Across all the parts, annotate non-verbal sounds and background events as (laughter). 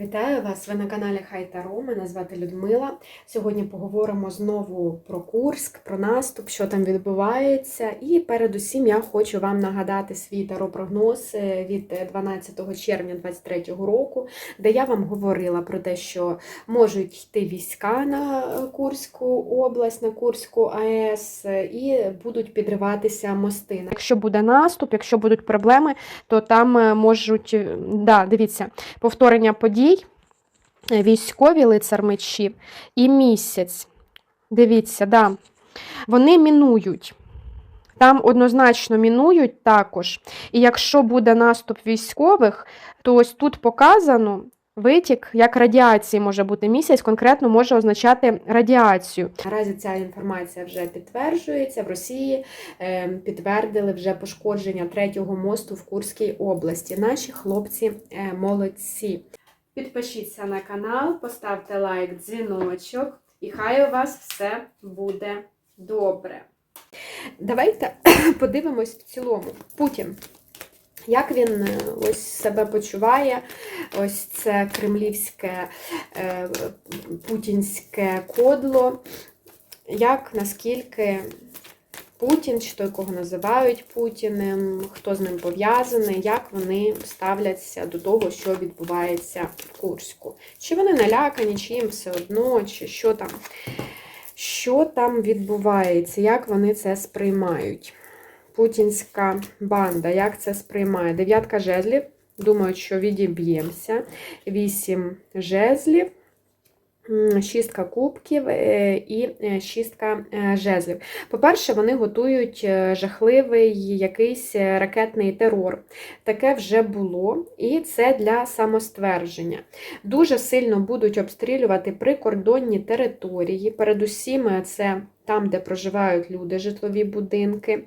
Вітаю вас! Ви на каналі Хай Таро. Мене звати Людмила. Сьогодні поговоримо знову про Курськ, про наступ, що там відбувається. І передусім я хочу вам нагадати свій таро-прогноз е, від 12 червня 2023 року, де я вам говорила про те, що можуть йти війська на Курську область, на Курську АЕС, е, і будуть підриватися мости. Якщо буде наступ, якщо будуть проблеми, то там е, можуть е, да, дивіться, повторення подій військові лицар мечів і місяць. Дивіться, да. вони мінують. Там однозначно мінують також. І якщо буде наступ військових, то ось тут показано витік, як радіації може бути місяць, конкретно може означати радіацію. Наразі ця інформація вже підтверджується. В Росії е, підтвердили вже пошкодження третього мосту в Курській області. Наші хлопці е, молодці. Підпишіться на канал, поставте лайк, дзвіночок, і хай у вас все буде добре. Давайте (clears throat) подивимось в цілому. Путін. Як він е, ось себе почуває, ось це кремлівське е, путінське кодло, як наскільки Путін, чи той, кого називають Путіним, хто з ним пов'язаний, як вони ставляться до того, що відбувається в Курську. Чи вони налякані, чи їм все одно, чи що там, що там відбувається, як вони це сприймають? Путінська банда, як це сприймає? Дев'ятка жезлів. Думають, що відіб'ємося. Вісім жезлів. Шістка кубків е, і е, шістка е, жезлів. По-перше, вони готують жахливий якийсь ракетний терор. Таке вже було, і це для самоствердження. Дуже сильно будуть обстрілювати прикордонні території. Передусім, це там, де проживають люди, житлові будинки.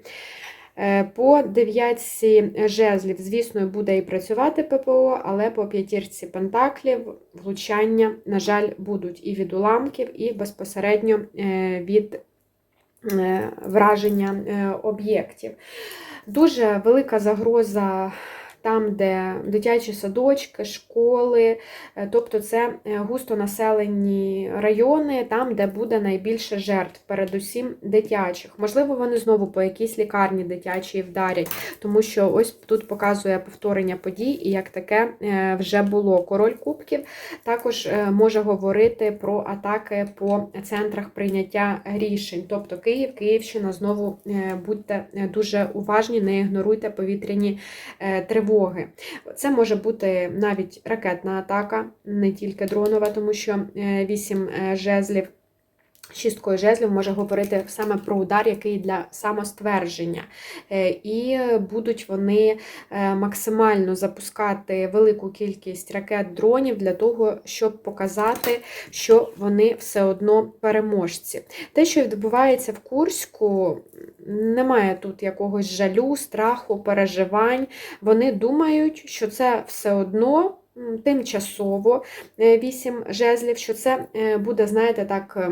По дев'ятці жезлів, звісно, буде і працювати ППО, але по п'ятірці пентаклів влучання, на жаль, будуть і від уламків, і безпосередньо від враження об'єктів. Дуже велика загроза там, де дитячі садочки, школи, тобто це густонаселені райони, там, де буде найбільше жертв, передусім дитячих. Можливо, вони знову по якійсь лікарні дитячій вдарять, тому що ось тут показує повторення подій, і як таке вже було. Король Кубків також може говорити про атаки по центрах прийняття рішень. Тобто Київ, Київщина, знову будьте дуже уважні, не ігноруйте повітряні тривоги тривоги. Це може бути навіть ракетна атака, не тільки дронова, тому що 8 жезлів. Шісткою жезлів може говорити саме про удар, який для самоствердження. І будуть вони максимально запускати велику кількість ракет дронів для того, щоб показати, що вони все одно переможці. Те, що відбувається в Курську, немає тут якогось жалю, страху, переживань. Вони думають, що це все одно. Тимчасово вісім жезлів, що це буде, знаєте, так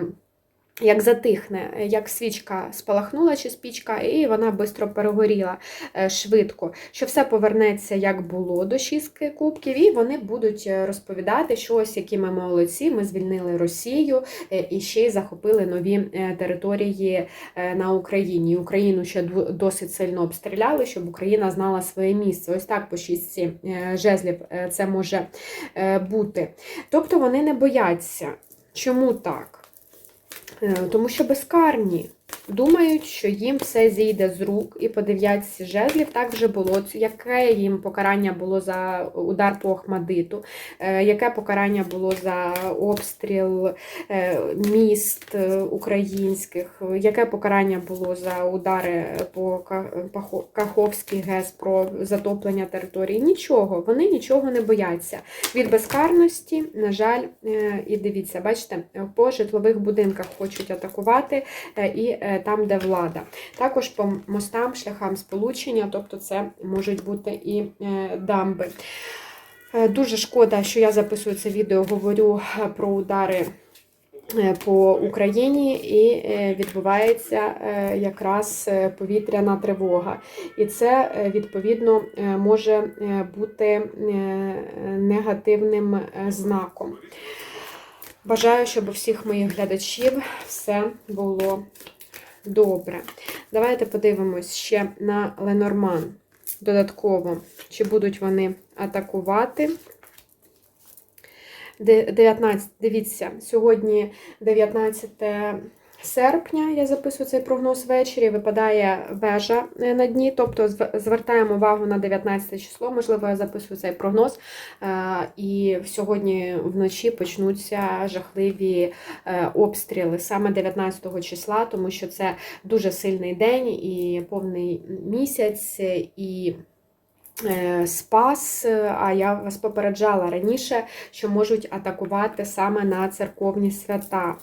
як затихне, як свічка спалахнула чи спічка, і вона швидко перегоріла е, швидко, що все повернеться, як було до шістки кубків, і вони будуть е, розповідати, що ось які ми молодці, ми звільнили Росію е, і ще й захопили нові території на Україні. Україну ще досить сильно обстріляли, щоб Україна знала своє місце. Ось так по шістці жезлів це може бути. Тобто вони не бояться. Чому так? Е, тому що безкарні. Думають, що їм все зійде з рук, і по дев'ятці жезлів так вже було. Яке їм покарання було за удар по Охмадиту, е, яке покарання було за обстріл е, міст українських, яке покарання було за удари по Каховській ГЕС про затоплення території? Нічого, вони нічого не бояться. Від безкарності, на жаль, і дивіться, бачите, по житлових будинках хочуть атакувати. і там, де влада. Також по мостам, шляхам сполучення, тобто це можуть бути і е, дамби. Е, дуже шкода, що я записую це відео, говорю про удари е, по Україні і е, відбувається е, якраз е, повітряна тривога. І це е, відповідно е, може е, бути е, негативним е, знаком. Бажаю, щоб у всіх моїх глядачів все було добре. Давайте подивимось ще на Ленорман. Додатково, чи будуть вони атакувати. 19, дивіться, сьогодні 19 серпня я записую цей прогноз ввечері. Випадає вежа е, на дні, тобто звертаємо увагу на 19 число. Можливо, я записую цей прогноз. е, І сьогодні вночі почнуться жахливі е, обстріли саме 19 числа, тому що це дуже сильний день і повний місяць. і Спас, а я вас попереджала раніше, що можуть атакувати саме на церковні свята.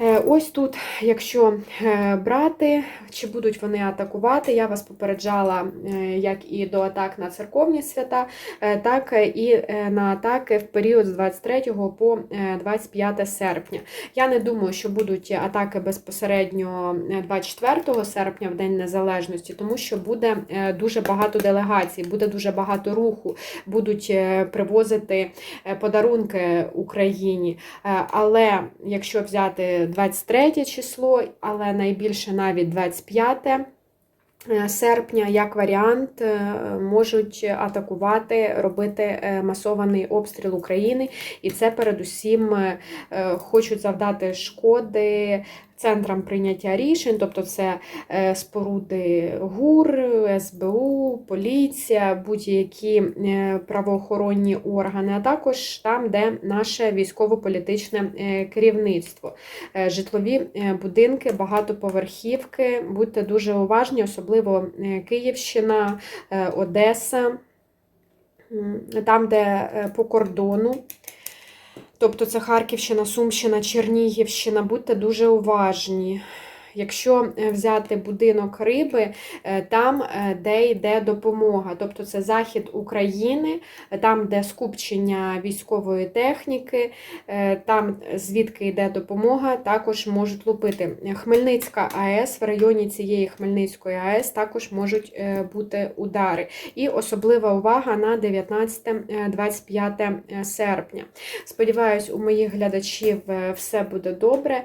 Е, Ось тут, якщо е, брати, чи будуть вони атакувати, я вас попереджала е, як і до атак на церковні свята, так і на атаки в період з 23 по е, 25 серпня. Я не думаю, що будуть атаки безпосередньо е, 24 серпня, в День Незалежності, тому що буде дуже багато делегацій, буде дуже багато руху, будуть привозити подарунки Україні. Але якщо взяти 23 число, але найбільше навіть 25 е, серпня, як варіант, е, можуть атакувати, робити е, масований обстріл України, і це передусім е, е, хочуть завдати шкоди. Центрам прийняття рішень, тобто це е, споруди ГУР, СБУ, поліція, будь-які е, правоохоронні органи, а також там, де наше військово-політичне е, керівництво, Е, житлові е, будинки, багатоповерхівки. Будьте дуже уважні, особливо е, Київщина, е, Одеса, там, де е, по кордону. Тобто це Харківщина, Сумщина, Чернігівщина. Будьте дуже уважні. Якщо е, взяти будинок риби, е, там, е, де йде допомога, тобто це захід України, там, де скупчення військової техніки, там, звідки йде допомога, також можуть лупити. Хмельницька АЕС, в районі цієї Хмельницької АЕС також можуть бути удари. І особлива увага на 19-25 серпня. Сподіваюсь, у моїх глядачів все буде добре.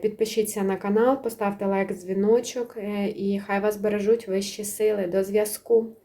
Підпишіться на канал, поставте лайк, дзвіночок, е, і хай вас бережуть вищі сили. До зв'язку!